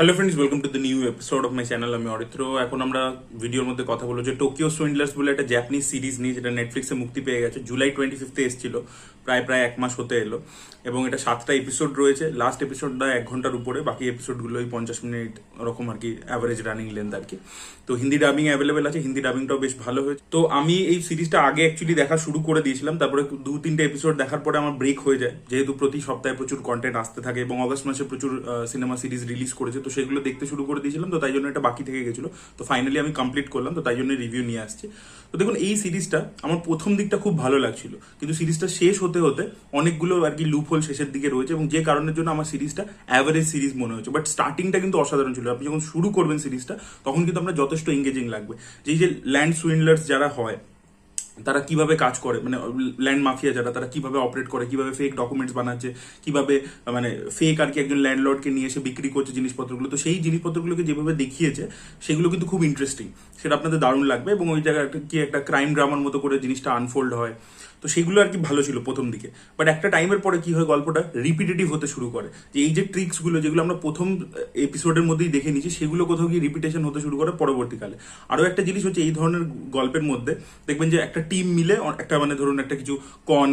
Hello friends welcome to the new episode of my channel আমি অরিত্র এখন আমরা ভিডিওর মধ্যে কথা বলব যে টোকিও সুইন্ডলার্স বলে একটা জ্যাপানিজ সিরিজ নিয়ে, যেটা নেটফ্লিক্সে মুক্তি পেয়ে গেছে জুলাই টোয়েন্টি ফিফতে এসেছিল। প্রায় প্রায় এক মাস হতে এলো। এবং এটা সাতটা এপিসোড রয়েছে। লাস্ট এপিসোডটা এক ঘণ্টার উপরে, বাকি এপিসোডগুলো ওই পঞ্চাশ মিনিট ওরকম আর কি অ্যাভারেজ রানিং লেন্থ আর কি। তো হিন্দি ডাবিং অ্যাভেলেবেল আছে, হিন্দি ডাবিংটাও বেশ ভালো হয়েছে। তো আমি এই সিরিজটা আগে অ্যাকচুয়ালি দেখা শুরু করে দিয়েছিলাম, তারপরে দু তিনটে এপিসোড দেখার পরে আমার ব্রেক হয়ে যায়। যেহেতু প্রতি সপ্তাহে প্রচুর কন্টেন্ট আসতে থাকে এবং অগস্ট মাসে প্রচুর সিনেমা সিরিজ রিলিজ করেছে, তো সেগুলো দেখতে শুরু করে দিয়েছিলাম, তো তাই জন্য এটা বাকি থেকে গেছিল। তো ফাইনালি আমি কমপ্লিট করলাম, তো তাই জন্য রিভিউ নিয়ে আসছি। তো দেখুন, এই সিরিজটা আমার প্রথম দিকটা খুব ভালো লাগছিল। কিন্তু সিরিজটা শেষ হতে হতে অনেকগুলো আর কি লুপ হোল শেষের দিকে রয়েছে এবং যে কারণের জন্য আমার সিরিজটা অ্যাভারেজ সিরিজ মনে হয়েছে। বাট স্টার্টিংটা কিন্তু অসাধারণ ছিল। আপনি যখন শুরু করবেন সিরিজটা, তখন কিন্তু আপনার যথেষ্ট এঙ্গেজিং লাগবে। যে এই যে ল্যান্ড সুইন্ডলার্স যারা হয়, তারা কীভাবে কাজ করে মানে ল্যান্ড মাফিয়া যারা, তারা কীভাবে অপারেট করে, কীভাবে ফেক ডকুমেন্টস বানাচ্ছে, কীভাবে মানে ফেক আর কি একজন ল্যান্ডলর্ডকে নিয়ে এসে বিক্রি করছে জিনিসপত্রগুলো। তো সেই জিনিসপত্রগুলোকে যেভাবে দেখিয়েছে, সেগুলো কিন্তু খুব ইন্টারেস্টিং সেটা আপনাদের দারুণ লাগবে এবং ওই জায়গায় কি একটা ক্রাইম ড্রামার মতো করে জিনিসটা আনফোল্ড হয়। তো সেগুলো আর কি ভালো ছিল প্রথম দিকে। বাট একটা টাইমের পরে কি হয়, গল্পটা রিপিটেটিভ হতে শুরু করে। যে এই যে ট্রিক্সগুলো যেগুলো আমরা প্রথম এপিসোডের মধ্যেই দেখে নিয়েছি, সেগুলো কোথাও গিয়ে রিপিটেশন হতে শুরু করে পরবর্তীকালে। আরও একটা জিনিস হচ্ছে এই ধরনের গল্পের মধ্যে দেখবেন যে একটা টিম মিলে একটা মানে ধরুন একটা কিছু কন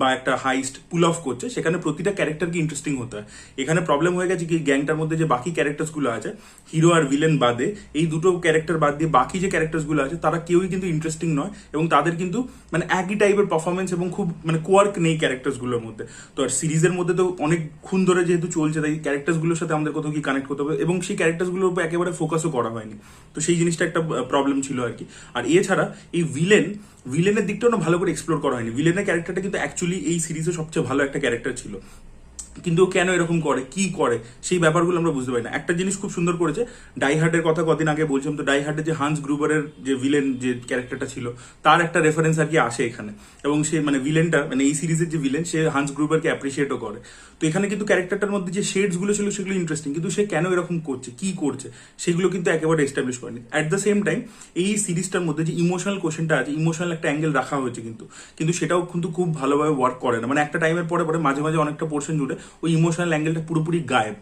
বা একটা হাইস্ট পুল অফ করছে, সেখানে প্রতিটা ক্যারেক্টারকে ইন্টারেস্টিং হতে হয়। এখানে প্রবলেম হয়ে গেছে কি, গ্যাংটার মধ্যে যে বাকি ক্যারেক্টার্সগুলো আছে হিরো আর ভিলেন বাদে, এই দুটো ক্যারেক্টার বাদ দিয়ে বাকি যে ক্যারেক্টার্সগুলো আছে, তারা কেউই কিন্তু ইন্টারেস্টিং নয় এবং তাদের কিন্তু মানে একই টাইপের পারফরমেন্স এবং খুব মানে কোয়ার্ক নেই ক্যারেক্টার্সগুলোর মধ্যে। তো আর সিরিজের মধ্যে তো অনেকক্ষণ ধরে যেহেতু চলছে, তাই ক্যারেক্টার্সগুলোর সাথে আমাদের কোথাও কি কানেক্ট করতে হবে? এবং সেই ক্যারেক্টার্সগুলোর উপর একেবারে ফোকাসও করা হয়নি। তো সেই জিনিসটা একটা প্রবলেম ছিল আর কি। আর এছাড়া এই ভিলেন ভিলেনের দিকটাও না ভালো করে এক্সপ্লোর করা হয়নি। ভিলেনের ক্যারেক্টারটা কিন্তু অ্যাকচুয়ালি এই সিরিজে সবচেয়ে ভালো একটা ক্যারেক্টার ছিল। কিন্তু কেন এরকম করে, কি করে, সেই ব্যাপারগুলো আমরা বুঝতে পারি না। একটা জিনিস খুব সুন্দর করেছে ডাইহার্টের কথা কদিন আগে বলছিলাম, তো ডাইহার্টের যে হান্স গ্রুবারের যে ভিলেন যে ক্যারেক্টারটা ছিল, তার একটা রেফারেন্স আর কি আসে এখানে। এবং সে মানে ভিলেনটা মানে এই সিরিজের যে ভিলেন সে হান্স গ্রুবারকে অ্যাপ্রিসিয়েটও করে। তো এখানে কিন্তু ক্যারেক্টারটার মধ্যে যে শেডসগুলো ছিল, সেগুলো ইন্টারেস্টিং কিন্তু সে কেন এরকম করছে, কি করছে, সেগুলো কিন্তু একেবারে এস্টাবলিশ করেনি। অ্যাট দ্য সেম টাইম এই সিরিজটার মধ্যে যে ইমোশনাল কোশ্চেনটা আছে ইমোশনাল একটা অ্যাঙ্গেল রাখা হয়েছে কিন্তু। কিন্তু সেটাও কিন্তু খুব ভালোভাবে ওয়ার্ক করে না। মানে একটা টাইমের পরে পরে মাঝে মাঝে অনেকটা পোর্শন জুড়ে ওই ইমোশনাল অ্যাঙ্গেলটা পুরোপুরি গায়েব।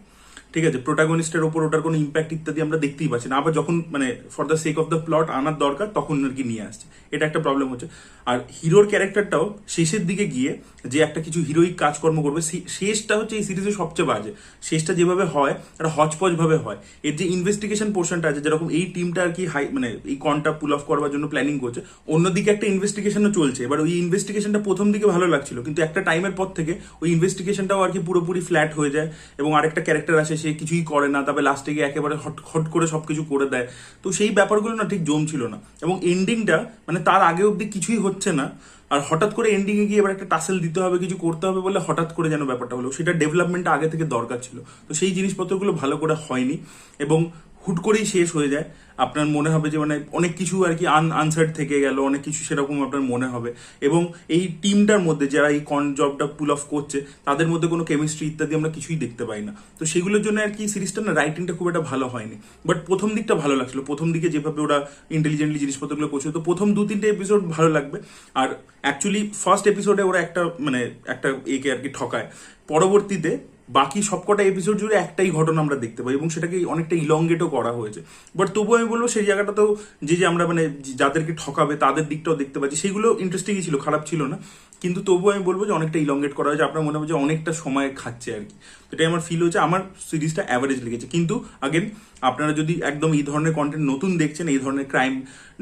ঠিক আছে প্রোটাগনিস্টের ওপর ওটার কোনো ইম্প্যাক্ট ইত্যাদি আমরা দেখতেই পাচ্ছি না। আবার যখন মানে for the sake of the plot আনার দরকার, তখন আর কি নিয়ে আসছে। এটা একটা প্রবলেম হচ্ছে। আর হিরোর ক্যারেক্টারটাও শেষের দিকে গিয়ে যে একটা কিছু হিরোইক কাজকর্ম করবে শেষটা হচ্ছে এই সিরিজের সবচেয়ে বাজে। শেষটা যেভাবে হয় একটা হচপচ ভাবে হয়। এর যে ইনভেস্টিগেশন পোর্শনটা আছে, যেরকম এই টিমটা আর কি হাই মানে এই কনটা পুল অফ করবার জন্য প্ল্যানিং করছে, অন্যদিকে একটা ইনভেস্টিগেশনও চলছে। এবার ওই ইনভেস্টিগেশনটা প্রথম দিকে ভালো লাগছিল, কিন্তু একটা টাইমের পর থেকে ওই ইনভেস্টিগেশনটাও আর কি পুরোপুরি ফ্ল্যাট হয়ে যায় এবং আরেকটা ক্যারেক্টার আসে সে কিছুই করে না তারপরে লাস্টে গিয়ে একেবারে হট হট করে সবকিছু করে দেয়। তো সেই ব্যাপারগুলো না ঠিক জমছিল না। এবং এন্ডিংটা মানে তার আগে অব্দি কিছুই হচ্ছে না, আর হঠাৎ করে এন্ডিংয়ে গিয়ে এবার একটা টাসেল দিতে হবে, কিছু করতে হবে বলে হঠাৎ করে যেন ব্যাপারটা হলো। সেটা ডেভেলপমেন্টটা আগে থেকে দরকার ছিল। তো সেই জিনিসপত্রগুলো ভালো করে হয়নি। এবং হুট করেই শেষ হয়ে যায়। আপনার মনে হবে যে মানে অনেক কিছু আর কি আন আনসার্ড থেকে গেল, অনেক কিছু সেরকম আপনার মনে হবে। এবং এই টিমটার মধ্যে যারা এই কন জবটা পুল অফ করছে, তাদের মধ্যে কোনো কেমিস্ট্রি ইত্যাদি আমরা কিছুই দেখতে পাই না। তো সেগুলোর জন্য আর কি সিরিজটা না রাইটিংটা খুব একটা ভালো হয়নি। বাট প্রথম দিকটা ভালো লাগছিল। প্রথম দিকে যেভাবে ওরা ইন্টেলিজেন্টলি জিনিসপত্রগুলো করছে তো প্রথম দু তিনটে এপিসোড ভালো লাগবে। আর অ্যাকচুয়ালি ফার্স্ট এপিসোডে ওরা একটা মানে একটা একে আর কি ঠকায়। পরবর্তীতে বাকি সবকটা এপিসোড জুড়ে একটাই ঘটনা আমরা দেখতে পাই এবং সেটাকে অনেকটা ইলঙ্গেটও করা হয়েছে। বাট তবুও আমি বলব, সেই জায়গাটাতেও যে যে আমরা মানে যাদেরকে ঠকাবে, তাদের দিকটাও দেখতে পাচ্ছি। সেগুলো ইন্টারেস্টিংই ছিল, খারাপ ছিল না। কিন্তু তবুও আমি বলব যে অনেকটা ইলঙ্গেট করা হয়েছে। আপনার মনে হবে যে অনেকটা সময় খাচ্ছে আর কি। এটাই আমার ফিল হচ্ছে। আমার সিরিজটা অ্যাভারেজ লেগেছে। কিন্তু আগেন আপনারা যদি একদম এই ধরনের কন্টেন্ট নতুন দেখছেন, এই ধরনের ক্রাইম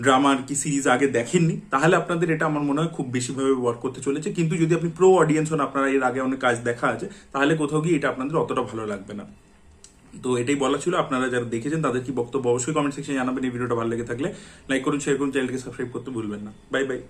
ড্রামার কি সিরিজ আগে দেখেননি, তাহলে আপনাদের এটা আমার মনে হয় খুব বেশিভাবে ওয়ার্ক করতে চলেছে। কিন্তু যদি আপনি প্রো অডিয়েন্স হন, আপনারা এর আগে অনেক কাজ দেখা আছে, তাহলে কোথাও গিয়ে এটা আপনাদের অতটা ভালো লাগবে না। তো এটাই বলা ছিল। আপনারা যারা দেখেছেন, তাদের কি বক্তব্য অবশ্যই কমেন্ট সেকশনে জানাবেন। এই ভিডিওটা ভালো লেগে থাকলে লাইক করুন শেয়ার করুন চ্যানেলকে সাবস্ক্রাইব করতে ভুলবেন না। Bye bye